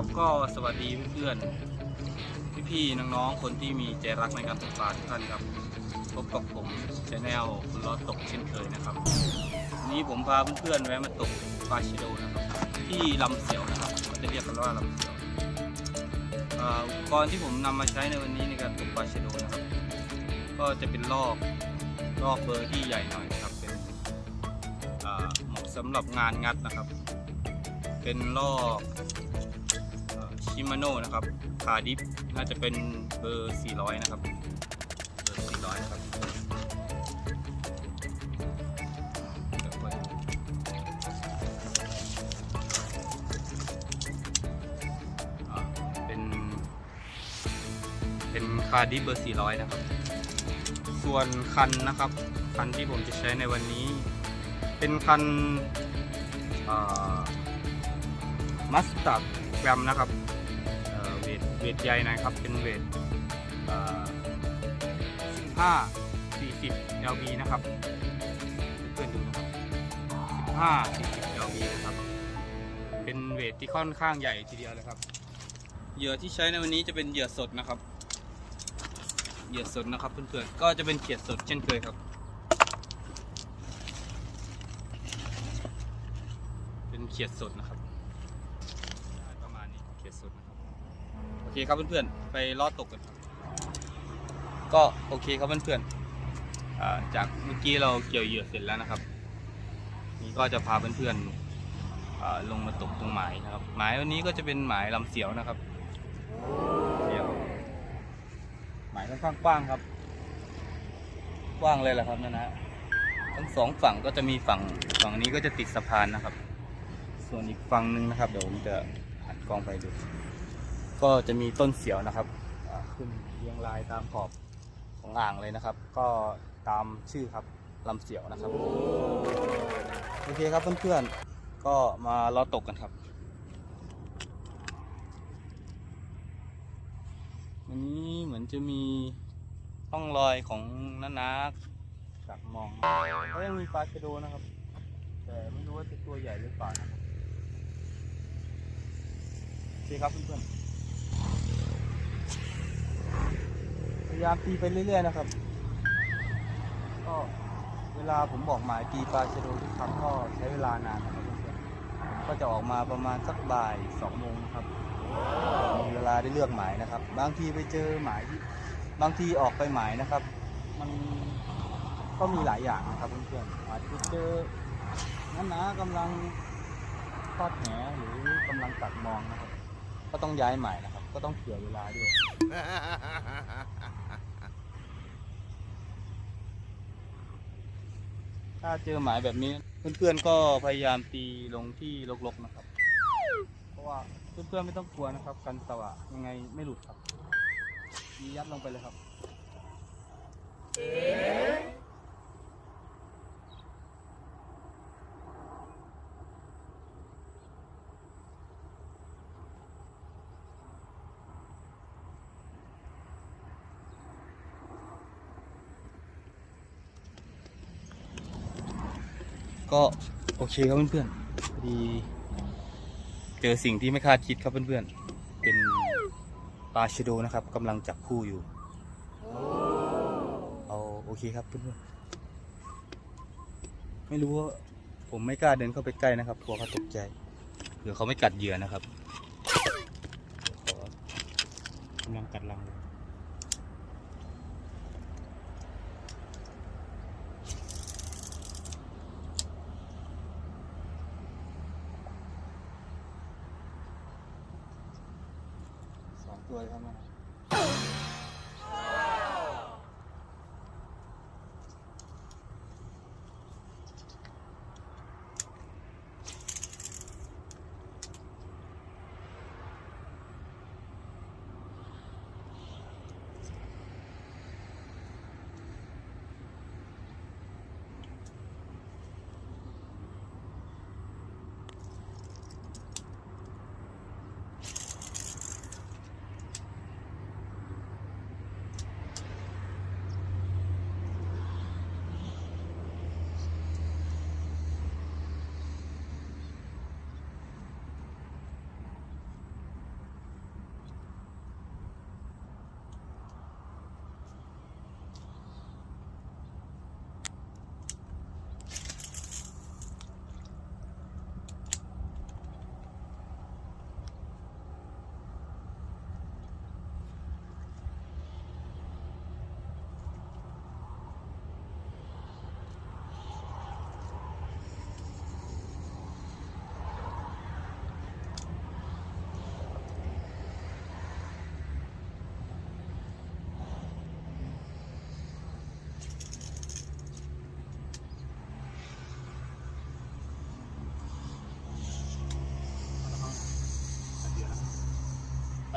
ครับก็สวัสดีเพื่อนๆพี่ๆน้องๆคนที่มีใจรักในการตกปลาทุกท่านครับพบกับผมชแนลคุณล้อตกเช่นเคยนะครับวันนี้ผมพาเพื่อนๆแวะมาตกปลาชิโดนะครับที่ลำเสียวนะครับเขาจะเรียกกันว่าลำเสียวอุปกรณ์ที่ผมนำมาใช้ในวันนี้ในการตกปลาชิโดนะครับ ก็จะเป็นลอกลอกเบอร์ที่ใหญ่หน่อยนะครับเป็นเหมาะสำหรับงานงัดนะครับ เป็นลอก ชิมาโน่นะครับขาดิฟน่าจะเป็นเบอร์ 400 นะครับ เบอร์ 400 นะครับเป็น เป็นคาดิฟเบอร์ 400 นะครับ ส่วนคันนะครับ คันที่ผมจะใช้ในวันนี้ เป็นคันมัสตัดแกรมนะครับ เวทใหญ่นะครับ เป็นเวทเอ่อ15 40 lb นะครับเพื่อนๆดูนะครับ15 40 lb นะครับ เป็นเวทที่ค่อนข้างใหญ่ทีเดียวเลยครับ เหยื่อที่ใช้ในวันนี้จะเป็นเหยื่อสดนะครับ เหยื่อสดนะครับเพื่อนๆ ก็จะเป็นเขียดสดเช่นเคยครับ เป็นเขียดสดนะครับได้ประมาณนี้เขียดสดนะครับ โอเคครับเพื่อนๆ ไปลอดตกกันครับ ก็โอเคครับเพื่อนๆอ่าจากเมื่อกี้เราเกี่ยวเหยื่อเสร็จแล้วนะครับ นี่ก็จะพาเพื่อนๆอ่าลงมาตกตรงหมายนะครับ หมายวันนี้ก็จะเป็นหมายลำเสียวนะครับเสียวหมายค่อนข้างกว้างครับ กว้างเลยแหละครับนะนะทั้งสองฝั่งก็จะมีฝั่งฝั่งนี้ก็จะติดสะพานนะครับ ส่วนอีกฝั่งหนึ่งนะครับ เดี๋ยวผมจะหันกล้องไปดู ก็จะมีต้นเสียวนะครับขึ้นเรียงรายตามขอบของอ่างเลยนะครับ ก็ตามชื่อครับลำเสียวนะครับ โอเคครับเพื่อนๆก็มาล้อตกกันครับวันนี้เหมือนจะมีร่องรอยของนานาจากมองก็ยังมีปลาชะโดนะครับ แต่ไม่รู้ว่าจะตัวใหญ่หรือเปล่านะครับโอเคครับเพื่อนๆ พยายามตีไปเรื่อย ๆ นะครับ ก็เวลาผมบอกหมายตีปลาชะโดทุกครั้งก็ใช้เวลานานนะครับเพื่อนๆก็จะออกมาประมาณสักบ่ายสองโมงครับมีเวลาได้เลือกหมายนะครับ บางทีไปเจอหมายที่บางทีออกไปหมายนะครับ มันก็มีหลายอย่างนะครับเพื่อนๆอาจจะเจอน้าหนากำลังทอดแหหรือกำลังตัดมองนะครับ ก็ต้องย้ายหมายนะครับ ก็ต้องเผื่อเวลาด้วย ถ้าเจอหมายแบบนี้ เพื่อนๆก็พยายามตีลงที่รกๆนะครับ เพราะว่าเพื่อนๆไม่ต้องกลัวนะครับ กันสวะยังไงไม่หลุดครับ มียัดลงไปเลยครับ ก็โอเคครับเพื่อนๆพอดี เจอสิ่งที่ไม่คาดคิดครับเพื่อนๆ เป็นปลาชะโดนะครับกำลังจับคู่อยู่ เอาโอเคครับเพื่อนๆ ไม่รู้ว่าผมไม่กล้าเดินเข้าไปใกล้นะครับกลัวเขาตกใจเผื่อเขาไม่กัดเหยื่อนะครับกำลังกัดลังเลย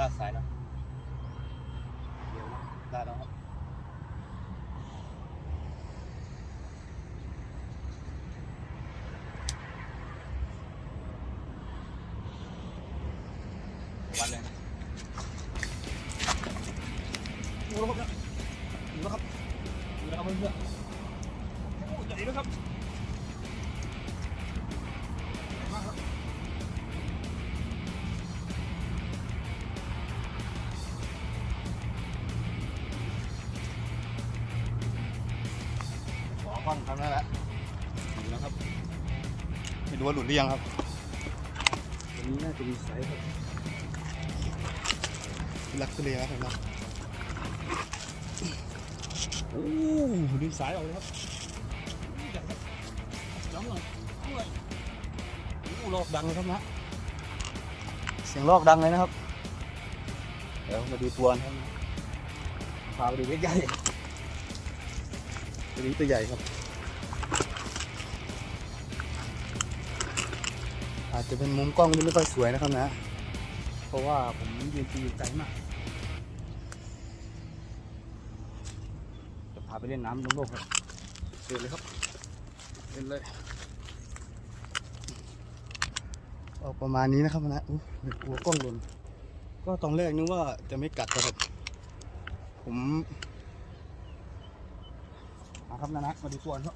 ลากสายนะเดี๋ยวนะได้แล้วครับวันเลยนะโอ้โหครับดูนะครับดูนะครับเพื่อนๆโอ้ใหญ่นะครับ อก้อนครับนั่นแหละดูนะครับไม่รู้ว่าหลุดหรือยังครับตัวนี้น่าจะมีไซส์ครับลักทุเลครับนะโอ้ดึงสายออกเลยครับใหญ่ครับย้ำหน่อยด้วยโอ้ลอกดังเลยครับนะเสียงลอกดังเลยนะครับเดี๋ยวมาดูตัวนะครับพาไปดูใกล้ๆตัวนี้ตัวใหญ่ครับ อาจจะเป็นมุมกล้องที่ไม่ค่อยสวยนะครับนะ เพราะว่าผมยืนตีอยู่ไกลมาก จะพาไปเล่นน้ำลงโลกครับเดินเลยครับ เดินเลย ออกประมาณนี้นะครับนะอู้กลัวกล้องหล่น ก็ตอนแรกนึกว่าจะไม่กัดนะครับ ผมมาครับนะนะมาดูตัวนครับ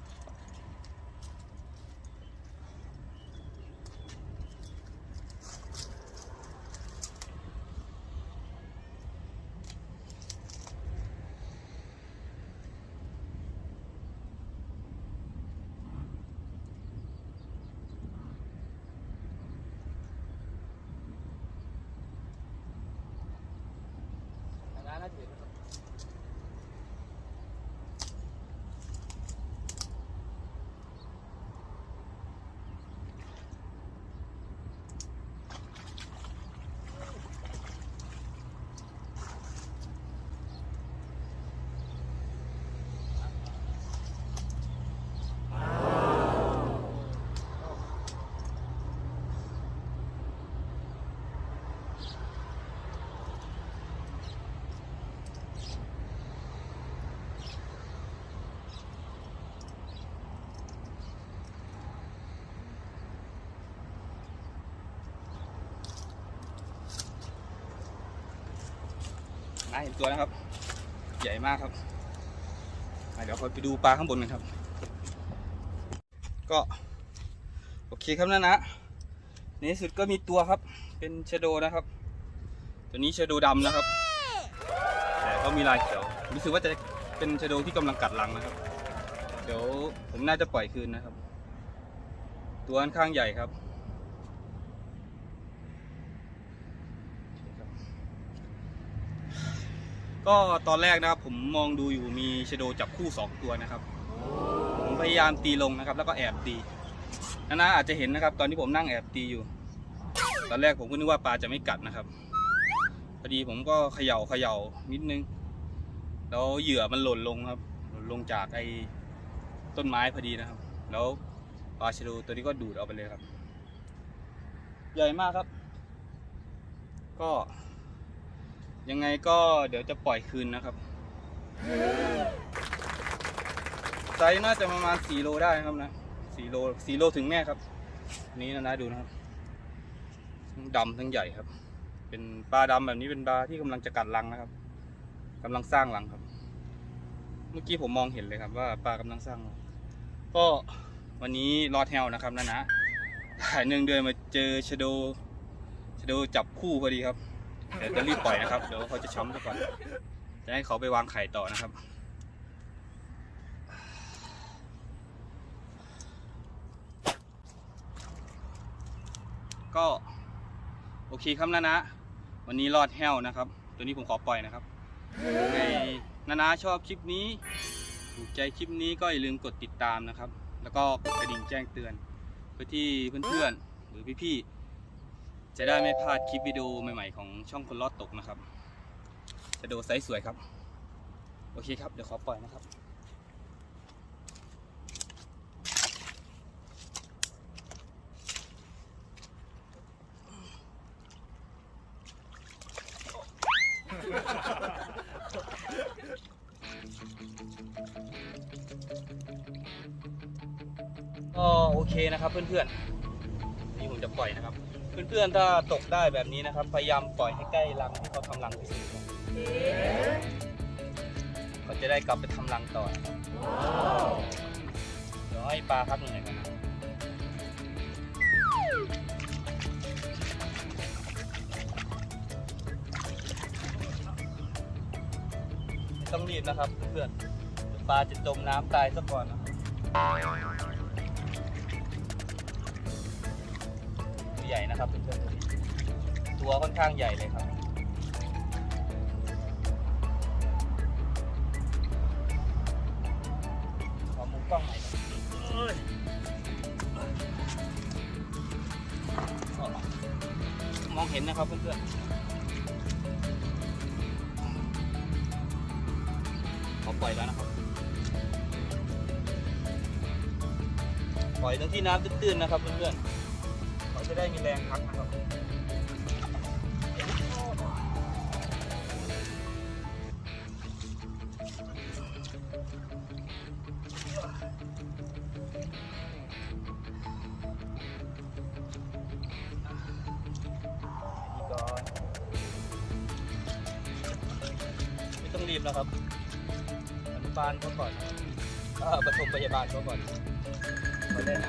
น่าเห็นตัวนะครับ ใหญ่มากครับเดี๋ยวเราไปดูปลาข้างบนกันครับ ก็โอเคครับนะนะในที่สุดก็มีตัวครับ เป็นชโดนะครับ ตัวนี้ชโดดำนะครับ แต่ก็มีลายเขียว รู้สึกว่าจะเป็นชโดที่กำลังกัดลังนะครับ เดี๋ยวผมน่าจะปล่อยคืนนะครับ ตัวค่อนข้างใหญ่ครับ ก็ตอนแรกนะครับผมมองดูอยู่มีชโดจับคู่สองตัวนะครับ ผมพยายามตีลงนะครับ แล้วก็แอบตีนานาอาจจะเห็นนะครับ ตอนที่ผมนั่งแอบตีอยู่ ตอนแรกผมก็นึกว่าปลาจะไม่กัดนะครับพอดีผมก็เขย่าเขย่านิดนึง แล้วเหยื่อมันหล่นลงครับ หล่นลงจากไอ้ต้นไม้พอดีนะครับ แล้วปลาชะโดตัวนี้ก็ดูดเอาไปเลยครับ ใหญ่มากครับ ก็ ยังไงก็เดี๋ยวจะปล่อยคืนนะครับไซส์น่าจะประมาณ4โลได้ครับนะ4โล4โลถึงแน่ครับ นี้นะนะดูนะครับทั้งดำทั้งใหญ่ครับ เป็นปลาดำแบบนี้เป็นปลาที่กำลังจะกัดรังนะครับกำลังสร้างรังครับ เมื่อกี้ผมมองเห็นเลยครับ ว่าปลากำลังสร้างรังก็วันนี้รอดแฮวนะครับนะนะถ่ายหนึ่งเดือนมาเจอชะโดชะโดจับคู่พอดีครับ เดี๋ยวจะรีบปล่อยนะครับ เดี๋ยวเขาจะช้ำซะก่อน จะให้เขาไปวางไข่ต่อนะครับ ก็โอเคครับนะนะ วันนี้รอดแห้วนะครับ ตัวนี้ผมขอปล่อยนะครับในนานาชอบคลิปนี้ถูกใจคลิปนี้ก็อย่าลืมกดติดตามนะครับ แล้วก็กดกระดิ่งแจ้งเตือน เพื่อที่เพื่อนๆ หรือพี่ๆ จะได้ไม่พลาดคลิปวิดีโอใหม่ๆของช่องคนลอดตกนะครับ จะดูไซส์สวยครับ โอเคครับ เดี๋ยวขอปล่อยนะครับก็โอเคนะครับเพื่อนๆนี่ผมจะปล่อยนะครับ เพื่อนๆถ้าตกได้แบบนี้นะครับ พยายามปล่อยให้ใกล้รังที่เขาทำรังที่สุดครับเขาจะได้กลับไปทำรังต่อนะครับเดี๋ยวให้ปลาพักเหนื่อยกันนะต้องรีบนะครับเพื่อนๆปลาจะจมน้ำตายซะก่อนนะครับ ตัวค่อนข้างใหญ่เลยครับ ขอมุมกล้องหน่อยครับเอ้ยมองเห็นนะครับเพื่อนๆขอปล่อยแล้วนะครับ ปล่อยตรงที่น้ำตื้นๆนะครับเพื่อนๆเขาจะได้มีแรงพักนะครับ นะครับอนุบาลเขาก่อนเออปฐมพยาบาลเขาก่อนมาเล่น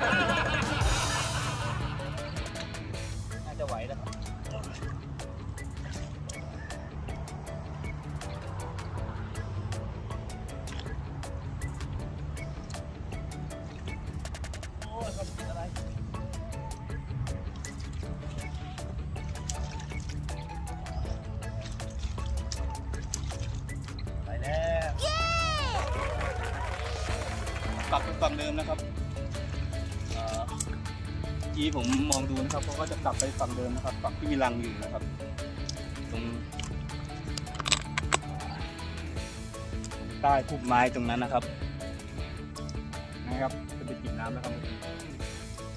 กลับไปฝั่งเดิมนะครับเอ่อเมื่อกี้ผมมองดูนะครับเขาก็จะกลับไปฝั่งเดิมนะครับฝั่งที่มีรังอยู่นะครับ ตรงใต้พุ่มไม้ตรงนั้นนะครับ นะครับจะไปกินน้ำแล้วครับ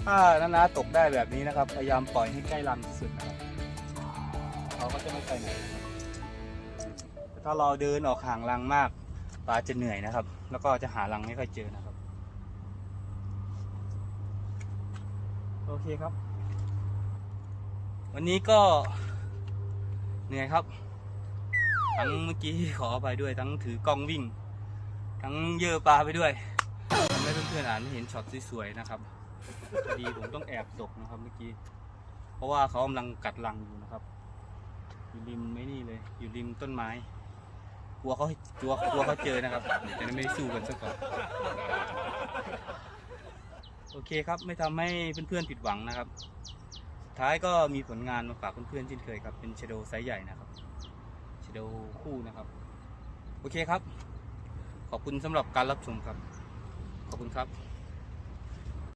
ถ้านาๆตกได้แบบนี้นะครับ พยายามปล่อยให้ใกล้รังที่สุดนะครับเขาก็จะไม่ไปไหนถ้าเราเดินออกห่างรังมากปลาจะเหนื่อยนะครับ แล้วก็จะหารังไม่ค่อยเจอนะครับ โอเคครับ วันนี้ก็เหนื่อยครับ ทั้งเมื่อกี้ขอไปด้วยทั้งถือกล้องวิ่ง ทั้งเยอะปลาไปด้วยทำให้เพื่อนๆอ่านไม่เห็นช็อตสวยๆนะครับพอดีผมต้องแอบตกนะครับเมื่อกี้ เพราะว่าเขากำลังกัดรังอยู่นะครับอยู่ริมไม่นี่เลย อยู่ริมต้นไม้ กลัวเขากลัวกลัวเขาเจอนะครับ แต่ไม่ได้สู้กันซะก่อน โอเคครับ ไม่ทำให้เพื่อนๆผิดหวังนะครับสุดท้ายก็มีผลงานมาฝากเพื่อนๆเช่นเคยครับ เป็นเชโดไซส์ใหญ่นะครับเชโดคู่นะครับ โอเคครับ ขอบคุณสำหรับการรับชมครับ ขอบคุณครับ